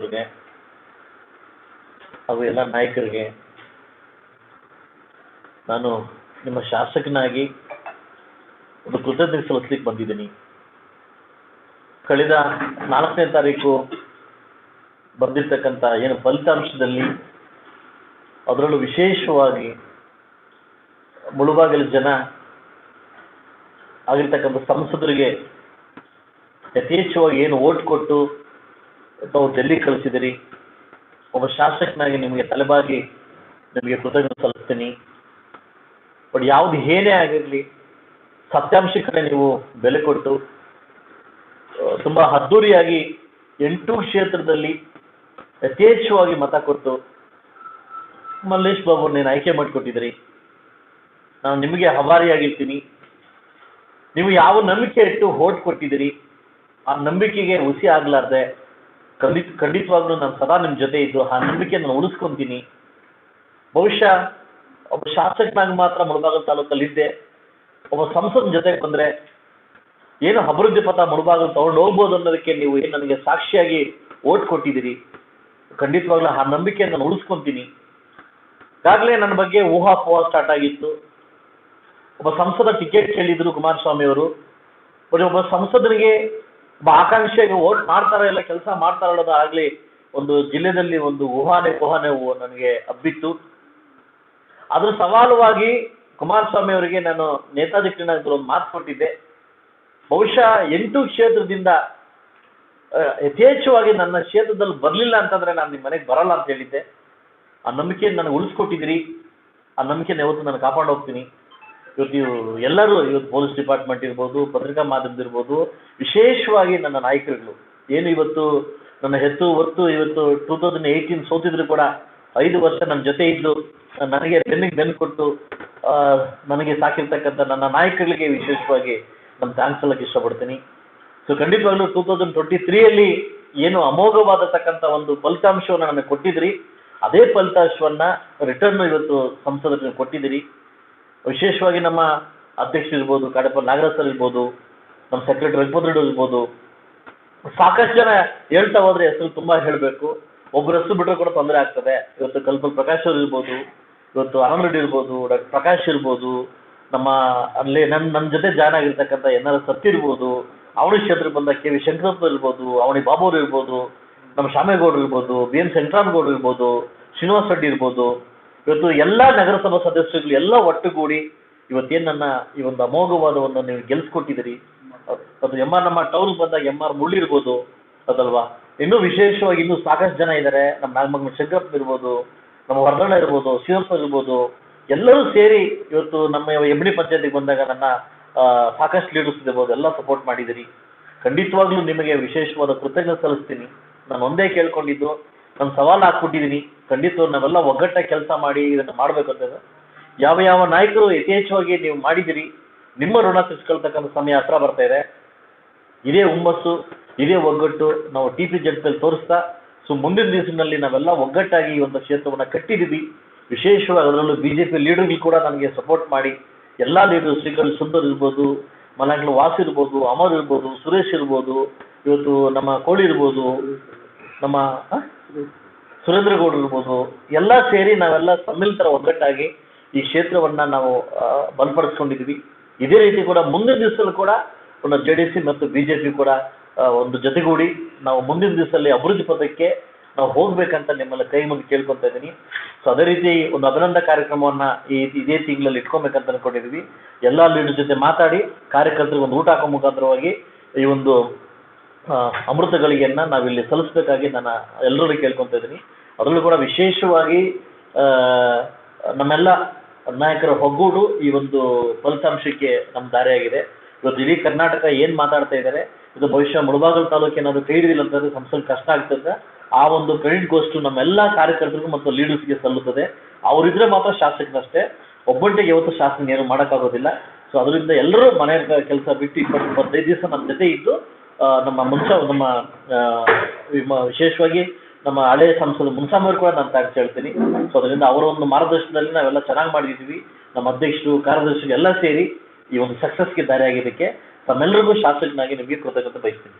ಅವ್ರಿಗೆ ಹಾಗೂ ಎಲ್ಲ ನಾಯಕರಿಗೆ ನಾನು ನಿಮ್ಮ ಶಾಸಕನಾಗಿ ಒಂದು ಕೃತಜ್ಞತೆ ಸಲ್ಲಿಸ್ಲಿಕ್ಕೆ ಬಂದಿದ್ದೀನಿ. ಕಳೆದ ನಾಲ್ಕನೇ ತಾರೀಕು ಬಂದಿರ್ತಕ್ಕಂಥ ಏನು ಫಲಿತಾಂಶದಲ್ಲಿ ಅದರಲ್ಲೂ ವಿಶೇಷವಾಗಿ ಮುಳುಬಾಗಿಲು ಜನ ಆಗಿರ್ತಕ್ಕಂಥ ಸಂಸದರಿಗೆ ಯಥೇಚ್ಛವಾಗಿ ಏನು ಓಟ್ ಕೊಟ್ಟು ತಾವು ಡೆಲ್ಲಿ ಕಳಿಸಿದಿರಿ. ಒಬ್ಬ ಶಾಸಕನಾಗಿ ನಿಮಗೆ ತಲೆಬಾಗಿ ನಿಮಗೆ ಕೃತಜ್ಞತೆ ಸಲ್ಲಿಸ್ತೀನಿ. ಬಟ್ ಯಾವುದು ಏನೇ ಆಗಿರಲಿ ಸತ್ಯಾಂಶ ಕಡೆ ನೀವು ಬೆಲೆ ಕೊಟ್ಟು ತುಂಬ ಅದ್ದೂರಿಯಾಗಿ ಎಂಟು ಕ್ಷೇತ್ರದಲ್ಲಿ ಯಥೇಚ್ಛವಾಗಿ ಮತ ಕೊಟ್ಟು ಮಲ್ಲೇಶ್ ಬಾಬು ನೀನು ಆಯ್ಕೆ ಮಾಡಿಕೊಟ್ಟಿದ್ರಿ ನಾನು ನಿಮಗೆ ಹವಾರಿಯಾಗಿರ್ತೀನಿ ನೀವು ಯಾವ ನಂಬಿಕೆ ಇಟ್ಟು ಓಟ್ ಕೊಟ್ಟಿದ್ದೀರಿ, ಆ ನಂಬಿಕೆಗೆ ಹುಸಿ ಆಗ್ಲಾರ್ದೆ ಖಂಡಿತ, ಖಂಡಿತವಾಗ್ಲೂ ನಾನು ಸದಾ ನಿಮ್ಮ ಜೊತೆ ಇದ್ದು ಆ ನಂಬಿಕೆ ಉಳಿಸ್ಕೊಂತೀನಿ. ಬಹುಶಃ ಒಬ್ಬ ಶಾಸಕನಾಗಿ ಮಾತ್ರ ಮುಳಬಾಗಲ್ ತಾಲೂಕಲ್ಲಿ ಇದ್ದೆ. ಒಬ್ಬ ಸಂಸದ ಜೊತೆಗೆ ಬಂದರೆ ಏನು ಅಭಿವೃದ್ಧಿ ಪಥ ಮುಳಬಾಗಲು ತಗೊಂಡು ಹೋಗ್ಬೋದು ಅನ್ನೋದಕ್ಕೆ ನೀವು ಏನು ನನಗೆ ಸಾಕ್ಷಿಯಾಗಿ ಓಟ್ ಕೊಟ್ಟಿದ್ದೀರಿ? ಖಂಡಿತವಾಗ್ಲೂ ಆ ನಂಬಿಕೆ ನಾನು ಉಳಿಸ್ಕೊಂತೀನಿ. ಈಗಾಗಲೇ ನನ್ನ ಬಗ್ಗೆ ಊಹಾಪೋಹ ಸ್ಟಾರ್ಟ್ ಆಗಿತ್ತು. ಒಬ್ಬ ಸಂಸದ ಟಿಕೆಟ್ ಕೇಳಿದ್ರು ಕುಮಾರಸ್ವಾಮಿ ಅವರು ಒಬ್ಬ ಸಂಸದನಿಗೆ ಒಬ್ಬ ಆಕಾಂಕ್ಷೆಗೆ ಓಟ್ ಮಾಡ್ತಾರ ಇಲ್ಲ ಕೆಲಸ ಮಾಡ್ತಾರ ಅನ್ನೋದು ಒಂದು ಜಿಲ್ಲೆದಲ್ಲಿ ಒಂದು ಊಹಾನೆ ಊಹಾನೆ ನನಗೆ ಹಬ್ಬಿತ್ತು. ಅದ್ರ ಸವಾಲುವಾಗಿ ಕುಮಾರಸ್ವಾಮಿ ಅವರಿಗೆ ನಾನು ನೇತಾಜಿ ಕ್ರೀಡಾಂಗಣದಲ್ಲಿ ಒಂದು ಮಾತು ಕೊಟ್ಟಿದ್ದೆ. ಬಹುಶಃ ಎಂಟು ಕ್ಷೇತ್ರದಿಂದ ಯಥೇಚ್ಛವಾಗಿ ನನ್ನ ಕ್ಷೇತ್ರದಲ್ಲಿ ಬರಲಿಲ್ಲ ಅಂತಂದ್ರೆ ನಾನು ನಿಮ್ಮ ಮನೆಗೆ ಬರಲ್ಲ ಅಂತ ಹೇಳಿದ್ದೆ. ಆ ನಂಬಿಕೆಯನ್ನು ನನಗೆ ಉಳಿಸ್ಕೊಟ್ಟಿದ್ದೀರಿ. ಆ ನಂಬಿಕೆನ ಯಾವತ್ತು ನಾನು ಕಾಪಾಡು ಹೋಗ್ತೀನಿ ಇವತ್ತು ನೀವು ಎಲ್ಲರೂ ಇವತ್ತು ಪೊಲೀಸ್ ಡಿಪಾರ್ಟ್ಮೆಂಟ್ ಇರ್ಬೋದು, ಪತ್ರಿಕಾ ಮಾಧ್ಯಮದಿರ್ಬೋದು ವಿಶೇಷವಾಗಿ ನನ್ನ ನಾಯಕರುಗಳು. ಏನು ಇವತ್ತು ನನ್ನ ಹೆತ್ತು ಹೊತ್ತು ಇವತ್ತು ಟೂ ತೌಸಂಡ್ ಏಯ್ಟೀನ್ ಸೋತಿದ್ರು ಕೂಡ ಐದು ವರ್ಷ ನನ್ನ ಜೊತೆ ಇದ್ದು, ನನಗೆ ಬೆನ್ನಿಗೆ ಬೆನ್ನು ಕೊಟ್ಟು ನನಗೆ ಸಾಕಿರ್ತಕ್ಕಂಥ ನನ್ನ ನಾಯಕರಿಗೆ ವಿಶೇಷವಾಗಿ ನಾನು ಥ್ಯಾಂಕ್ಸ್ ಹೇಳಕ್ಕೆ ಇಷ್ಟಪಡ್ತೀನಿ. ಸೊ ಖಂಡಿತವಾಗ್ಲೂ ಟೂ ತೌಸಂಡ್ ಟ್ವೆಂಟಿ ತ್ರೀಯಲ್ಲಿ ಏನು ಅಮೋಘವಾದತಕ್ಕಂಥ ಒಂದು ಫಲಿತಾಂಶವನ್ನು ನನಗೆ ಕೊಟ್ಟಿದ್ರಿ. ಅದೇ ಫಲಿತಾಂಶವನ್ನು ರಿಟರ್ನ್ ಇವತ್ತು ಸಂಸದರಿಗೆ ಕೊಟ್ಟಿದ್ದೀರಿ. ವಿಶೇಷವಾಗಿ ನಮ್ಮ ಅಧ್ಯಕ್ಷರು ಇರ್ಬೋದು, ಕಡಪ ನಾಗರಾಜ್ ಇರ್ಬೋದು, ನಮ್ಮ ಸೆಕ್ರೆಟರಿ ರಘುಪತಿ ಇರ್ಬೋದು. ಸಾಕಷ್ಟು ಜನ ಹೇಳ್ತಾ ಹೋದ್ರೆ ಹೆಸರು ತುಂಬಾ ಹೇಳಬೇಕು. ಒಬ್ಬರ ಹೆಸರು ಬಿಟ್ಟರೆ ಕೂಡ ತೊಂದರೆ ಆಗ್ತದೆ. ಇವತ್ತು ಕಲ್ಪಲ್ ಪ್ರಕಾಶ್ ಅವರು ಇರ್ಬೋದು, ಇವತ್ತು ಆನಂದ್ ರೆಡ್ಡಿ ಇರ್ಬೋದು ಡಾಕ್ಟರ್ ಪ್ರಕಾಶ್ ಇರ್ಬೋದು, ನಮ್ಮ ಅಲ್ಲಿ ನನ್ನ ನನ್ನ ಜೊತೆ ಜಾಯ್ನ್ ಆಗಿರ್ತಕ್ಕಂಥ ಎನ್ ಆರ್ ಇರ್ಬೋದು, ಅವಳಿ ಕ್ಷೇತ್ರ ಬಂದ ಕೆ ವಿ ಶಂಕರಪ್ಪ ಇರ್ಬೋದು, ಅವಣಿ ಬಾಬು ಇರ್ಬೋದು, ನಮ್ಮ ಶಾಮೇಗೌಡರು ಇರ್ಬೋದು, ಬಿ ಎನ್ ಗೌಡರು ಇರ್ಬೋದು, ಶ್ರೀನಿವಾಸ ರೆಡ್ಡಿ ಇರ್ಬೋದು ಇವತ್ತು ಎಲ್ಲ ನಗರಸಭಾ ಸದಸ್ಯರುಗಳು ಎಲ್ಲ ಒಟ್ಟುಗೂಡಿ ಇವತ್ತೇನು ನನ್ನ ಈ ಒಂದು ಅಮೋಘವಾದವನ್ನು ನೀವು ಗೆಲ್ಸ್ಕೊಟ್ಟಿದ್ದೀರಿ? ಅದು ಎಂ ಆರ್ ನಮ್ಮ ಟೌನ್ ಬಂದಾಗ ಎಂ ಆರ್ ಮುಳ್ಳಿ ಇರ್ಬೋದು, ಅದಲ್ವಾ? ಇನ್ನೂ ವಿಶೇಷವಾಗಿ ಇನ್ನೂ ಸಾಕಷ್ಟು ಜನ ಇದ್ದಾರೆ ನಮ್ಮ ನಾಗಮಂಗಲ ಶಂಕರಪ್ಪ ಇರ್ಬೋದು, ನಮ್ಮ ವರ್ಧಣ ಇರ್ಬೋದು, ಶಿವಪ್ಪ ಇರ್ಬೋದು, ಎಲ್ಲರೂ ಸೇರಿ ಇವತ್ತು ನಮ್ಮ ಎಬ್ಡಿ ಪಂಚಾಯತಿಗೆ ಬಂದಾಗ ನನ್ನ ಸಾಕಷ್ಟು ಲೀಡರ್ಸ್ ಇರ್ಬೋದು, ಎಲ್ಲ ಸಪೋರ್ಟ್ ಮಾಡಿದಿರಿ ಖಂಡಿತವಾಗ್ಲೂ ನಿಮಗೆ ವಿಶೇಷವಾದ ಕೃತಜ್ಞತೆ ಸಲ್ಲಿಸ್ತೀನಿ. ನಾನು ಒಂದೇ ಕೇಳ್ಕೊಂಡಿದ್ದು, ನಾನು ಸವಾಲು ಹಾಕ್ಬಿಟ್ಟಿದ್ದೀನಿ. ಖಂಡಿತವಾಗಿ ನಾವೆಲ್ಲ ಒಗ್ಗಟ್ಟಾಗಿ ಕೆಲಸ ಮಾಡಿ ಇದನ್ನು ಮಾಡಬೇಕು ಅಂತ ಯಾವ ಯಾವ ನಾಯಕರು ಯಥೇಚ್ಛವಾಗಿ ನೀವು ಮಾಡಿದಿರಿ ನಿಮ್ಮ ಋಣ ತಿರ್ಸ್ಕೊಳ್ತಕ್ಕಂಥ ಸಮಯ ಹತ್ರ ಬರ್ತಾ ಇದೆ. ಇದೇ ಹುಮ್ಮಸ್ಸು, ಇದೇ ಒಗ್ಗಟ್ಟು ನಾವು ಟಿ ಪಿ ಜಗತ್ತಲ್ಲಿ ತೋರಿಸ್ತಾ, ಸೊ ಮುಂದಿನ ದಿವಸದಲ್ಲಿ ನಾವೆಲ್ಲ ಒಗ್ಗಟ್ಟಾಗಿ ಈ ಒಂದು ಕ್ಷೇತ್ರವನ್ನು ಕಟ್ಟಿದ್ದೀವಿ. ವಿಶೇಷವಾಗಿ ಅದರಲ್ಲೂ ಬಿ ಜೆ ಪಿ ಲೀಡರ್ಗಳು ಕೂಡ ನನಗೆ ಸಪೋರ್ಟ್ ಮಾಡಿ, ಎಲ್ಲ ಲೀಡರ್ ಶ್ರೀಕಲ್ ಸುಂದರ್ ಇರ್ಬೋದು ಮನೆಗಳು ವಾಸ್ ಇರ್ಬೋದು, ಅಮರ್ ಇರ್ಬೋದು, ಸುರೇಶ್ ಇರ್ಬೋದು, ಇವತ್ತು ನಮ್ಮ ಕೋಳಿ ಇರ್ಬೋದು, ನಮ್ಮ ಆ? ಸುರೇಂದ್ರ ಗೌಡ್ರು ಇರ್ಬೋದು ಎಲ್ಲ ಸೇರಿ ನಾವೆಲ್ಲ ಸಮ್ಮಿಲಿತರ ಒಗ್ಗಟ್ಟಾಗಿ ಈ ಕ್ಷೇತ್ರವನ್ನ ನಾವು ಬಲಪಡಿಸ್ಕೊಂಡಿದ್ವಿ ಇದೇ ರೀತಿ ಕೂಡ ಮುಂದಿನ ದಿವಸಲ್ಲೂ ಕೂಡ ಒಂದು ಜೆ ಡಿ ಸಿ ಮತ್ತು ಬಿ ಜೆ ಪಿ ಕೂಡ ಒಂದು ಜೊತೆಗೂಡಿ ನಾವು ಮುಂದಿನ ದಿವಸದಲ್ಲಿ ಅಭಿವೃದ್ಧಿ ಪದಕ್ಕೆ ನಾವು ಹೋಗ್ಬೇಕಂತ ನಿಮ್ಮಲ್ಲಿ ಕೈ ಮುಂದೆ ಕೇಳ್ಕೊತಾ ಇದ್ದೀನಿ ಸೊ ಅದೇ ರೀತಿ ಒಂದು ಅಭಿನಂದ ಕಾರ್ಯಕ್ರಮವನ್ನ ಈ ಇದೇ ತಿಂಗಳಲ್ಲಿ ಇಟ್ಕೊಬೇಕಂತ ಅನ್ಕೊಂಡಿದ್ವಿ ಎಲ್ಲ ಲೀಡರ್ ಜೊತೆ ಮಾತಾಡಿ ಕಾರ್ಯಕರ್ತರಿಗೆ ಒಂದು ಊಟ ಹಾಕೋ ಮುಖಾಂತರವಾಗಿ ಈ ಒಂದು ಆ, ಅಮೃತ ಗಳಿಗೆಯನ್ನ ನಾವಿಲ್ಲಿ ಸಲ್ಲಿಸಬೇಕಾಗಿ ನಾನು ಎಲ್ಲರೂ ಕೇಳ್ಕೊತಾ ಇದ್ದೀನಿ. ಅದರಲ್ಲೂ ಕೂಡ ವಿಶೇಷವಾಗಿ ನಮ್ಮೆಲ್ಲ ನಾಯಕರ ಒಗ್ಗೂಡು ಈ ಒಂದು ಫಲಿತಾಂಶಕ್ಕೆ ನಮ್ಮ ದಾರಿಯಾಗಿದೆ. ಇವತ್ತು ಇಡೀ ಕರ್ನಾಟಕ ಏನ್ ಮಾತಾಡ್ತಾ ಇದ್ದಾರೆ ಇದು ಭವಿಷ್ಯ ಮುಳಬಾಗಲ್ ತಾಲೂಕು ಏನಾದ್ರು ಕೈ ಹಿಡಿದಿಲ್ಲ ಅಂತಂದ್ರೆ ಸಂಸ್ಥೆ ಕಷ್ಟ ಆಗ್ತದೆ. ಆ ಒಂದು ಕ್ರೆಡಿಟ್ ಗೋಸ್ಟು ನಮ್ಮೆಲ್ಲ ಕಾರ್ಯಕರ್ತರಿಗೂ ಮತ್ತು ಲೀಡರ್ಸ್ಗೆ ಸಲ್ಲುತ್ತದೆ. ಅವರಿದ್ರೆ ಮಾತ್ರ ಶಾಸಕನಷ್ಟೇ. ಒಬ್ಬಂಟಿಗೆ ಯಾವತ್ತು ಶಾಸನ ಏನು ಮಾಡೋಕ್ಕಾಗೋದಿಲ್ಲ. ಸೊ ಅದರಿಂದ ಎಲ್ಲರೂ ಮನೆ ಕೆಲಸ ಬಿಟ್ಟು ಇಪ್ಪತ್ತು ಇಪ್ಪತ್ತೈದು ದಿವಸ ನಮ್ಮ ಜೊತೆ ಇದ್ದು ನಮ್ಮ ಮುನ್ಸಾ ನಮ್ಮ ವಿಶೇಷವಾಗಿ ನಮ್ಮ ಹಳೆ ಸಂಸದ ಮುನ್ಸಾಮಿ ಕೂಡ ನಾನು ಥ್ಯಾಂಕ್ಸ್ ಹೇಳ್ತೀನಿ ಸೊ ಅದರಿಂದ ಅವರ ಒಂದು ಮಾರ್ಗದರ್ಶನದಲ್ಲಿ ನಾವೆಲ್ಲ ಚೆನ್ನಾಗಿ ಮಾಡಿದ್ದೀವಿ ನಮ್ಮ ಅಧ್ಯಕ್ಷರು ಕಾರ್ಯದರ್ಶಿಗಳು ಎಲ್ಲ ಸೇರಿ ಈ ಒಂದು ಸಕ್ಸಸ್ಗೆ ದಾರಿಯಾಗಿದ್ದಕ್ಕೆ ತಮ್ಮೆಲ್ಲರಿಗೂ ಶಾಸಕನಾಗಿ ನಿಮಗೆ ಕೃತಜ್ಞತೆ ಬಯಸ್ತೀನಿ.